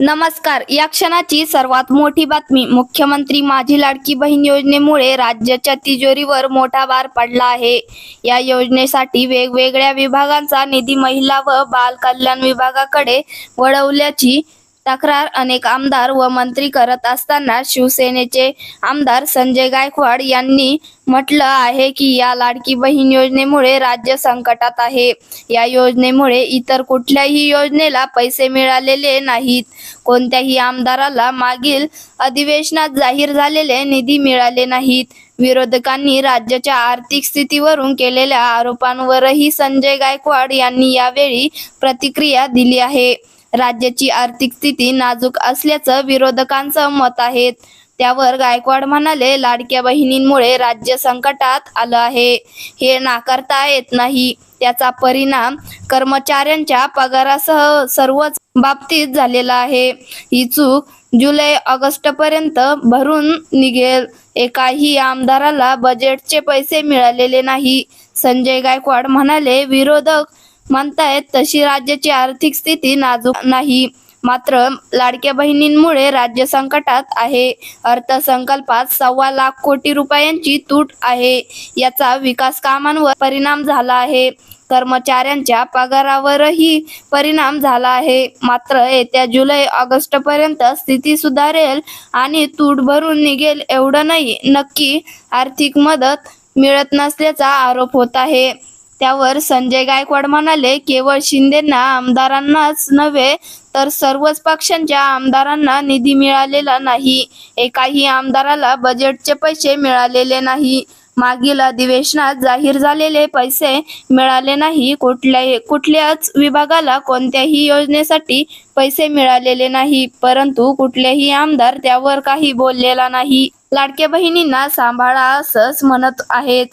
नमस्कार. या क्षणाची सर्वात मोठी बातमी मुख्यमंत्री माझी लाडकी बहीण योजनेमुळे राज्याच्या तिजोरीवर मोठा भार पडला आहे. या योजनेसाठी वेगवेगळ्या विभागांचा निधी महिला व बाल कल्याण विभागाकडे वळवल्याची तक्रार अनेक आमदार व मंत्री करत असताना शिवसेनेचे आमदार संजय गायकवाड यांनी म्हटलं आहे की या लाडकी बहीण योजनेमुळे राज्य संकटात आहे. या योजनेमुळे इतर कुठल्याही योजनेला पैसे मिळालेले नाहीत. कोणत्याही आमदाराला मागील अधिवेशनात जाहीर झालेले निधी मिळाले नाहीत. विरोधकांनी राज्याच्या आर्थिक स्थितीवरून केलेल्या आरोपांवरही संजय गायकवाड यांनी यावेळी प्रतिक्रिया दिली आहे. राज्याची आर्थिक स्थिती नाजूक असल्याचं विरोधकांचं मत आहे. त्यावर गायकवाड म्हणाले लाडक्या बहिणींमुळे राज्य संकटात आलं आहे. हे नाकारता येत नाही. त्याचा परिणाम कर्मचाऱ्यांच्या पगारासह सर्वच बाबतीत झालेला आहे. ही चूक जुलै ऑगस्ट पर्यंत भरून निघेल. एकाही आमदाराला बजेटचे पैसे मिळालेले नाही. संजय गायकवाड म्हणाले विरोधक म्हणतायत तशी राज्याची आर्थिक स्थिती नाजूक नाही. मात्र लाडक्या बहिणींमुळे राज्य संकटात आहे. अर्थसंकल्पात सव्वा लाख कोटी रुपयांची तूट आहे. याचा विकास कामांवर परिणाम झाला आहे. कर्मचाऱ्यांच्या पगारावरही परिणाम झाला आहे. मात्र येत्या जुलै ऑगस्ट पर्यंत स्थिती सुधारेल आणि तूट भरून निघेल एवढं नाही. नक्की आर्थिक मदत मिळत नसल्याचा आरोप होत आहे. त्यावर संजय गायकवाड म्हणाले केवळ शिंदेना आमदारांनाच नव्हे तर सर्वच पक्षांच्या आमदारांना निधी मिळालेला नाही. एकाही आमदाराला बजेटचे पैसे मिळालेले नाही. मागील अधिवेशनात जाहीर झालेले पैसे मिळाले नाही. कुठल्याही कुठल्याच विभागाला कोणत्याही योजनेसाठी पैसे मिळालेले नाही. परंतु कुठलेही आमदार त्यावर काही बोललेला नाही. लाडक्या बहिणींना सांभाळा असंच म्हणत आहेत.